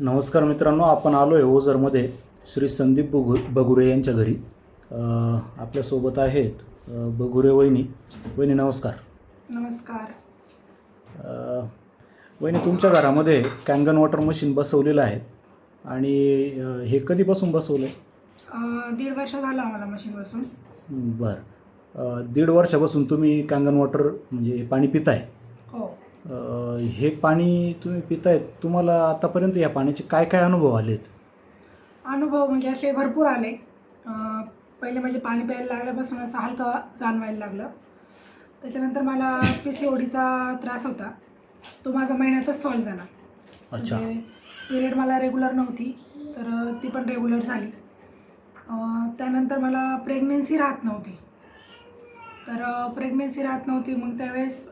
नमस्कार मित्रांनो आपण आलो आहे ओझरमध्ये श्री संदीप बगु बगुरे यांच्या घरी. आपल्यासोबत आहेत बगुरे वहिनी. वहिनी नमस्कार. नमस्कार. वहिनी तुमच्या घरामध्ये कॅनगन वॉटर मशीन बसवलेलं आहे आणि हे कधीपासून बसवलं अं, दीड वर्ष झालं आम्हाला मशीन बसून. बरं. दीड वर्षापासून तुम्ही कॅनगन वॉटर म्हणजे पाणी पिताय. हो पाणी तुम्ही पिताय तुम्हाला आतापर्यंत या पाण्याचे काय काय अनुभव आलेत? अनुभव म्हणजे असे भरपूर आले. अं, पहिले म्हणजे पाणी प्यायला लागल्यापासून असं हलका जाणवायला लागलं. त्याच्यानंतर मला पी सी ओडीचा त्रास होता. तो माझा महिन्यातच सॉल्व झाला. अच्छा. पिरियड मला रेग्युलर नव्हती तर अं, ती पण रेग्युलर झाली. अं, त्यानंतर मला प्रेग्नेन्सी राहत नव्हती. तर प्रेग्नेन्सी राहत नव्हती मग त्यावेळेस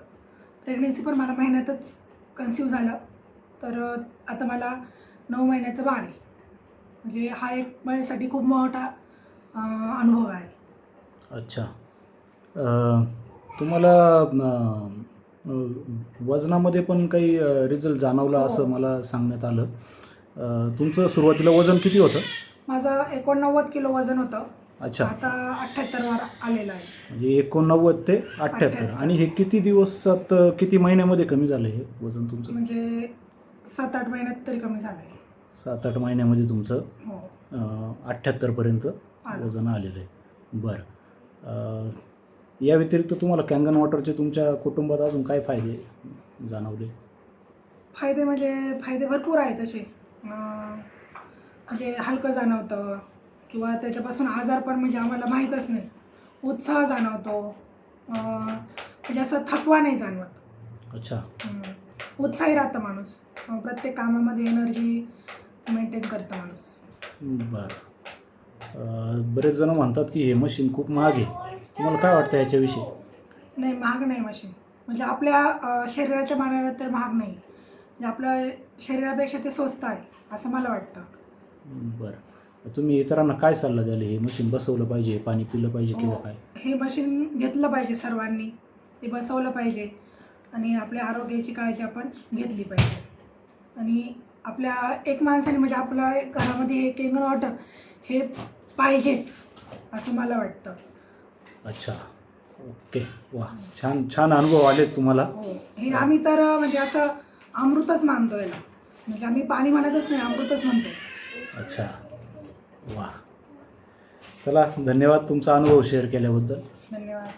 प्रेग्नेन्सी पण मला महिन्यातच कन्सिव्ह झालं. तर आता मला नऊ महिन्याचं बाळ आहे. म्हणजे हा एक माझ्यासाठी खूप मोठा अनुभव आहे. अच्छा. तुम्हाला वजनामध्ये पण काही रिझल्ट जाणवला हो. असं मला सांगण्यात आलं. तुमचं सुरुवातीला वजन किती होतं? माझं एकोणनव्वद किलो वजन होतं. अच्छा. आता अठ्ठ्याहत्तरवर आलेलं आहे. म्हणजे एकोणनव्वद ते अठ्ठ्याहत्तर 78. आणि हे किती दिवसात किती महिन्यामध्ये कमी झालं हे वजन तुमचं? म्हणजे सात आठ महिन्यात तरी कमी झालं आहे सात आठ महिन्यामध्ये तुमचं हो. अठ्ठ्याहत्तरपर्यंत आलं. वजन आलेलं आहे. बरं. अ, या व्यतिरिक्त तुम्हाला कॅंगन वॉटरचे तुमच्या कुटुंबात अजून काय फायदे जाणवले? फायदे म्हणजे फायदे भरपूर आहेत तसे अं, म्हणजे हलकं जाणवतं. किंवा त्याच्यापासून आजार पण म्हणजे आम्हाला माहीतच नाही. उत्साह जाणवतो. म्हणजे असं थकवा नाही जाणवत. अच्छा. उत्साही राहतं माणूस. प्रत्येक कामामध्ये एनर्जी मेंटेन करतं माणूस. बरं. बरेच जण म्हणतात की हे मशीन खूप महाग आहे. तुम्हाला काय वाटतं याच्याविषयी? नाही महाग नाही मशीन म्हणजे आपल्या शरीराच्या मानाने तर महाग नाही. म्हणजे आपल्या शरीरापेक्षा ते स्वस्त आहे असं मला वाटतं. बरं. तुम्ही इतरांना काय सल्ला द्याल? हे मशीन बसवलं पाहिजे पाणी पिलं पाहिजे किंवा हो. काय? हे मशीन घेतलं पाहिजे सर्वांनी. ते बसवलं पाहिजे. आणि आपल्या आरोग्याची काळजी आपण घेतली पाहिजे. आणि आपल्या एक माणसाने म्हणजे आपल्या घरामध्ये एक इंगन वॉटर हे पाहिजेच असं मला वाटतं. अच्छा. ओके. वा. छान छान अनुभव आले तुम्हाला. हो. हे आम्ही तर म्हणजे असं अमृतच मानतो याला म्हणजे आम्ही पाणी म्हणतच नाही अमृतच म्हणतो अच्छा. वा. चला धन्यवाद तुमचा अनुभव शेअर केल्याबद्दल. धन्यवाद.